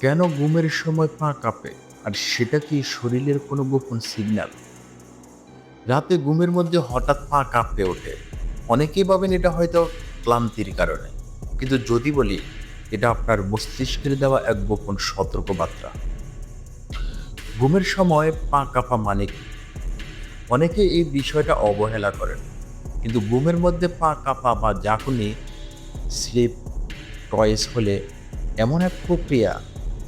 কেন ঘুমের সময় পা কাঁপে? আর সেটা কি শরীরের কোনো গোপন সিগন্যাল রাতে ঘুমের মধ্যে হঠাৎ পা কাঁপতে ওঠে। অনেকেই ভাবেন এটা হয়তো ক্লান্তির কারণে। কিন্তু যদি বলি, এটা আপনার মস্তিষ্কের দেওয়া এক গোপন সতর্কবার্তা। ঘুমের সময় পা কাঁপা মানে কি? অনেকে এই বিষয়টা অবহেলা করেন। কিন্তু ঘুমের মধ্যে পা কাঁপা বা জাকুনি স্লিপ, টয়েস হলে এমন এক প্রক্রিয়া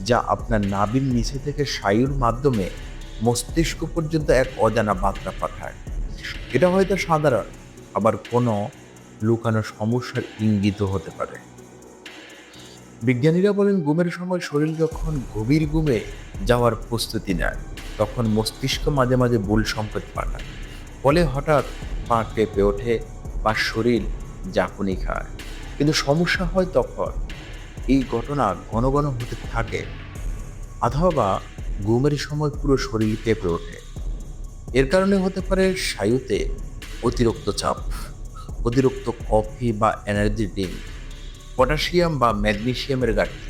যা আপনার নাভির নিচে থেকে স্নায়ুর মাধ্যমে মস্তিষ্ক পর্যন্ত এক অজানা বার্তা পাঠায়। এটা হয়তো সাধারণ, আবার কোনো লুকানো সমস্যার ইঙ্গিত হতে পারে। বিজ্ঞানীরা বলেন, ঘুমের সময় শরীর যখন গভীর ঘুমে যাওয়ার প্রস্তুতি নেয়, তখন মস্তিষ্ক মাঝে মাঝে ভুল সংকেত পাঠায়। ফলে হঠাৎ পা কেঁপে ওঠে বা শরীর জাকুনি খায়। কিন্তু সমস্যা হয় তখন এই ঘটনা ঘন ঘন হতে থাকে। অথবা ঘুমের সময় পুরো শরীর কেঁপে ওঠে। এর কারণে হতে পারে স্নায়ুতে অতিরিক্ত চাপ, অতিরিক্ত কফি বা এনার্জি ড্রিঙ্ক পটাশিয়াম বা ম্যাগনেসিয়ামের ঘাটতি,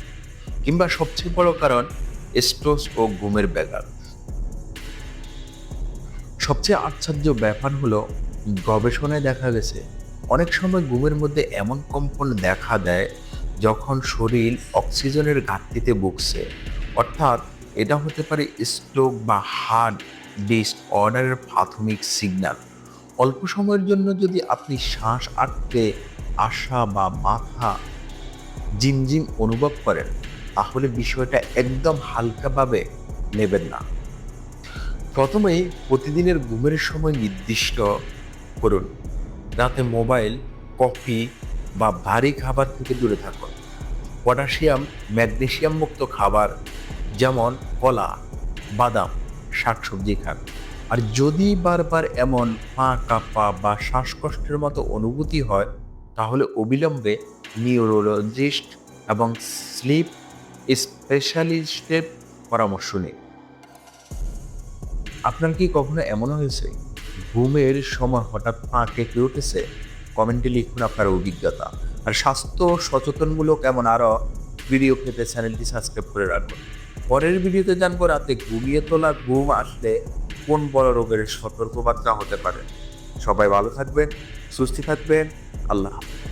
কিংবা সবচেয়ে বড় কারণ স্ট্রোস ও ঘুমের ব্যাঘাত। সবচেয়ে আশ্চর্য ব্যাপার হলো, গবেষণায় দেখা গেছে, অনেক সময় ঘুমের মধ্যে এমন কম্পন দেখা দেয় যখন শরীর অক্সিজেনের ঘাটতিতে ভুগছে, অর্থাৎ এটা হতে পারে স্ট্রোক বা হার্ট ডিস্ক অর্ডারের প্রাথমিক সিগন্যাল অল্প সময়ের জন্য যদি আপনি শ্বাস আটকে আসা বা মাথা জিমজিম অনুভব করেন, তাহলে বিষয়টা একদম হালকাভাবে নেবেন না। প্রথমেই প্রতিদিনের ঘুমের সময় নির্দিষ্ট করুন। রাতে মোবাইল, কফি বা ভারী খাবার থেকে দূরে থাকুন। পটাশিয়াম ম্যাগনেসিয়াম মুক্ত খাবার যেমন কলা, বাদাম, শাকসবজি খান। আর যদি বারবার এমন পা কাঁপা বা শ্বাসকষ্টের মতো অনুভূতি হয়, তাহলে অবিলম্বে নিউরোলজিস্ট এবং স্লিপ স্পেশালিস্টের পরামর্শ নিন। আপনার কি কখনো এমন হয়েছে? ঘুমের সময় হঠাৎ পা কেঁপে উঠেছে? কমেন্টে লিখুন আপনার অভিজ্ঞতা। আর স্বাস্থ্য সচেতনমূলক এমন আরও ভিডিও পেতে চ্যানেলটি সাবস্ক্রাইব করে রাখুন। পরের ভিডিওতে জানব রাতে ঘুমিয়ে তোলা ঘুম আসলে কোন বড় রোগের সতর্কবার্তা হতে পারে। সবাই ভালো থাকবেন, সুস্থ থাকবেন, আল্লাহ হাফেজ।